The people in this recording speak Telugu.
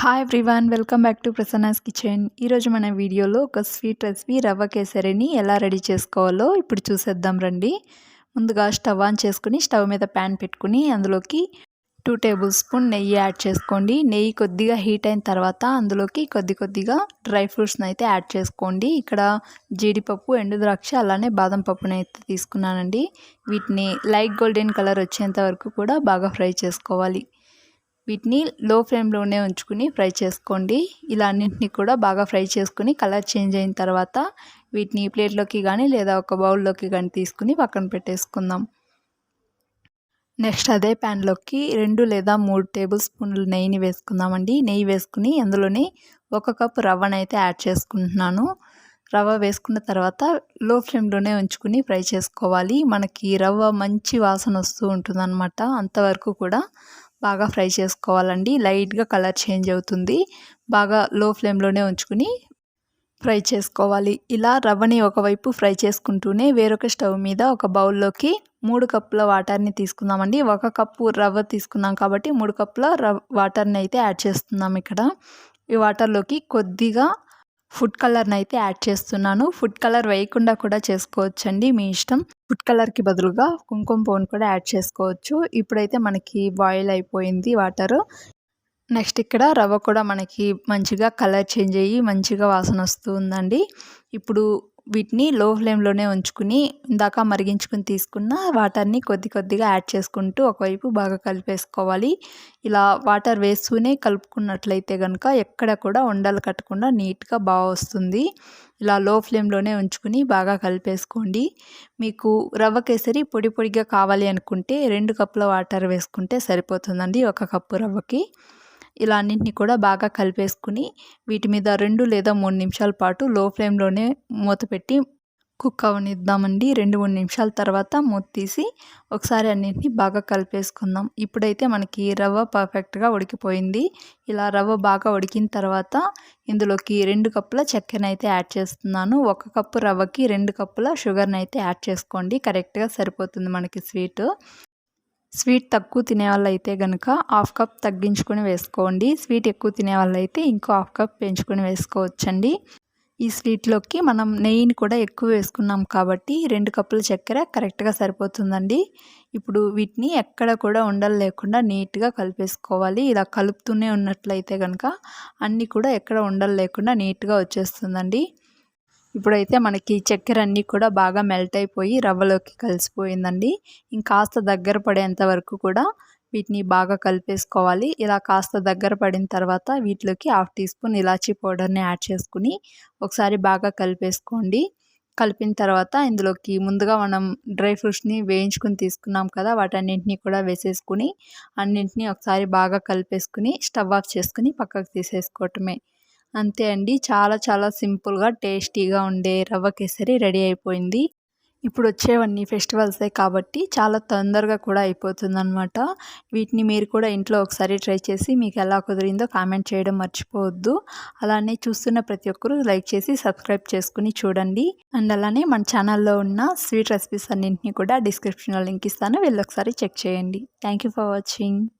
Hi everyone welcome back to Prasanna's kitchen ఈరోజు మన వీడియోలో ఒక స్వీట్ రెసిపీ రవ్వ కేసరిని ఎలా రెడీ చేసుకోవాలో ఇప్పుడు చూసేద్దాం రండి. ముందుగా స్టవ్ ఆన్ చేసుకుని స్టవ్ మీద ప్యాన్ పెట్టుకుని అందులోకి టూ టేబుల్ స్పూన్ నెయ్యి యాడ్ చేసుకోండి. నెయ్యి కొద్దిగా హీట్ అయిన తర్వాత అందులోకి కొద్ది కొద్దిగా డ్రై ఫ్రూట్స్ని అయితే యాడ్ చేసుకోండి. ఇక్కడ జీడిపప్పు ఎండు ద్రాక్ష అలానే బాదం పప్పుని అయితే తీసుకున్నానండి. వీటిని లైట్ గోల్డెన్ కలర్ వచ్చేంత వరకు కూడా బాగా ఫ్రై చేసుకోవాలి. వీటిని లో ఫ్లేమ్లోనే ఉంచుకుని ఫ్రై చేసుకోండి. ఇలా అన్నింటినీ కూడా బాగా ఫ్రై చేసుకుని కలర్ చేంజ్ అయిన తర్వాత వీటిని ప్లేట్లోకి కానీ లేదా ఒక బౌల్లోకి కానీ తీసుకుని పక్కన పెట్టేసుకుందాం. నెక్స్ట్ అదే ప్యాన్లోకి రెండు లేదా మూడు టేబుల్ స్పూన్లు నెయ్యిని వేసుకుందామండి. నెయ్యి వేసుకుని అందులోని ఒక కప్పు రవ్వనైతే యాడ్ చేసుకుంటున్నాను. రవ్వ వేసుకున్న తర్వాత లో ఫ్లేమ్లోనే ఉంచుకుని ఫ్రై చేసుకోవాలి. మనకి రవ్వ మంచి వాసన వస్తూ ఉంటుందన్నమాట. అంతవరకు కూడా బాగా ఫ్రై చేసుకోవాలండి. లైట్గా కలర్ చేంజ్ అవుతుంది. బాగా లో ఫ్లేమ్లోనే ఉంచుకుని ఫ్రై చేసుకోవాలి. ఇలా రవ్వని ఒకవైపు ఫ్రై చేసుకుంటూనే వేరొక స్టవ్ మీద ఒక బౌల్లోకి మూడు కప్పుల వాటర్ని తీసుకుందామండి. ఒక కప్పు రవ్వ తీసుకున్నాం కాబట్టి మూడు కప్పుల రవ్ వాటర్ని అయితే యాడ్ చేస్తున్నాం ఇక్కడ. ఈ వాటర్లోకి కొద్దిగా ఫుడ్ కలర్ని అయితే యాడ్ చేస్తున్నాను. ఫుడ్ కలర్ వేయకుండా కూడా చేసుకోవచ్చండి మీ ఇష్టం. ఫుడ్ కలర్కి బదులుగా కుంకుమ పువ్వును కూడా యాడ్ చేసుకోవచ్చు. ఇప్పుడైతే మనకి బాయిల్ అయిపోయింది వాటర్. నెక్స్ట్ ఇక్కడ రవ్వ కూడా మనకి మంచిగా కలర్ చేంజ్ అయ్యి మంచిగా వాసన వస్తూ ఉందండి ఇప్పుడు వీటిని లో ఫ్లేమ్లోనే ఉంచుకుని ఇందాక మరిగించుకుని తీసుకున్న వాటర్ని కొద్ది కొద్దిగా యాడ్ చేసుకుంటూ ఒకవైపు బాగా కలిపేసుకోవాలి. ఇలా వాటర్ వేస్తూనే కలుపుకున్నట్లయితే కనుక ఎక్కడ కూడా ఉండలు కట్టకుండా నీట్గా బాగా వస్తుంది. ఇలా లో ఫ్లేమ్లోనే ఉంచుకుని బాగా కలిపేసుకోండి. మీకు రవ్వ కేసరి పొడి పొడిగా కావాలి అనుకుంటే రెండు కప్పుల వాటర్ వేసుకుంటే సరిపోతుందండి ఒక కప్పు రవ్వకి. ఇలా అన్నింటినీ కూడా బాగా కలిపేసుకుని వీటి మీద రెండు లేదా మూడు నిమిషాల పాటు లో ఫ్లేమ్లోనే మూత పెట్టి కుక్ అవనిద్దామండి. రెండు మూడు నిమిషాల తర్వాత మూత తీసి ఒకసారి అన్నింటినీ బాగా కలిపేసుకుందాం. ఇప్పుడైతే మనకి రవ్వ పర్ఫెక్ట్గా ఉడికిపోయింది. ఇలా రవ్వ బాగా ఉడికిన తర్వాత ఇందులోకి రెండు కప్పుల చక్కెరని అయితే యాడ్ చేస్తున్నాను. ఒక కప్పు రవ్వకి రెండు కప్పుల షుగర్ని అయితే యాడ్ చేసుకోండి. కరెక్ట్గా సరిపోతుంది మనకి స్వీట్. స్వీట్ తక్కువ తినే వాళ్ళైతే కనుక హాఫ్ కప్ తగ్గించుకొని వేసుకోండి. స్వీట్ ఎక్కువ తినే వాళ్ళైతే ఇంకో హాఫ్ కప్ పెంచుకొని వేసుకోవచ్చండి. ఈ స్వీట్లోకి మనం నెయ్యిని కూడా ఎక్కువ వేసుకున్నాం కాబట్టి రెండు కప్పుల చక్కెర కరెక్ట్గా సరిపోతుందండి. ఇప్పుడు వీటిని ఎక్కడ కూడా ఉండలు లేకుండా నీట్గా కలిపేసుకోవాలి. ఇలా కలుపుతూనే ఉన్నట్లయితే కనుక అన్నీ కూడా ఎక్కడ ఉండలు లేకుండా నీట్గా వచ్చేస్తుందండి. ఇప్పుడైతే మనకి చక్కెర అన్నీ కూడా బాగా మెల్ట్ అయిపోయి రవ్వలోకి కలిసిపోయిందండి. ఇంకాస్త దగ్గర పడేంత వరకు కూడా వీటిని బాగా కలిపేసుకోవాలి. ఇలా కాస్త దగ్గర పడిన తర్వాత వీటిలోకి హాఫ్ టీ స్పూన్ ఇలాచీ పౌడర్ని యాడ్ చేసుకుని ఒకసారి బాగా కలిపేసుకోండి. కలిపిన తర్వాత ఇందులోకి ముందుగా మనం డ్రై ఫ్రూట్స్ని వేయించుకుని తీసుకున్నాం కదా వాటన్నింటినీ కూడా వేసేసుకుని అన్నింటినీ ఒకసారి బాగా కలిపేసుకుని స్టవ్ ఆఫ్ చేసుకుని పక్కకు తీసేసుకోవటమే. అంతే అండి. చాలా చాలా సింపుల్గా టేస్టీగా ఉండే రవ్వ కేసరి రెడీ అయిపోయింది. ఇప్పుడు వచ్చేవన్నీ ఫెస్టివల్సే కాబట్టి చాలా తొందరగా కూడా అయిపోతుందన్నమాట. వీటిని మీరు కూడా ఇంట్లో ఒకసారి ట్రై చేసి మీకు ఎలా కుదిరిందో కామెంట్ చేయడం మర్చిపోవద్దు. అలానే చూస్తున్న ప్రతి ఒక్కరూ లైక్ చేసి సబ్స్క్రైబ్ చేసుకుని చూడండి. అండ్ అలానే మన ఛానల్లో ఉన్న స్వీట్ రెసిపీస్ అన్నింటినీ కూడా డిస్క్రిప్షన్లో లింక్ ఇస్తాను. వెళ్ళి ఒకసారి చెక్ చేయండి. Thank for watching.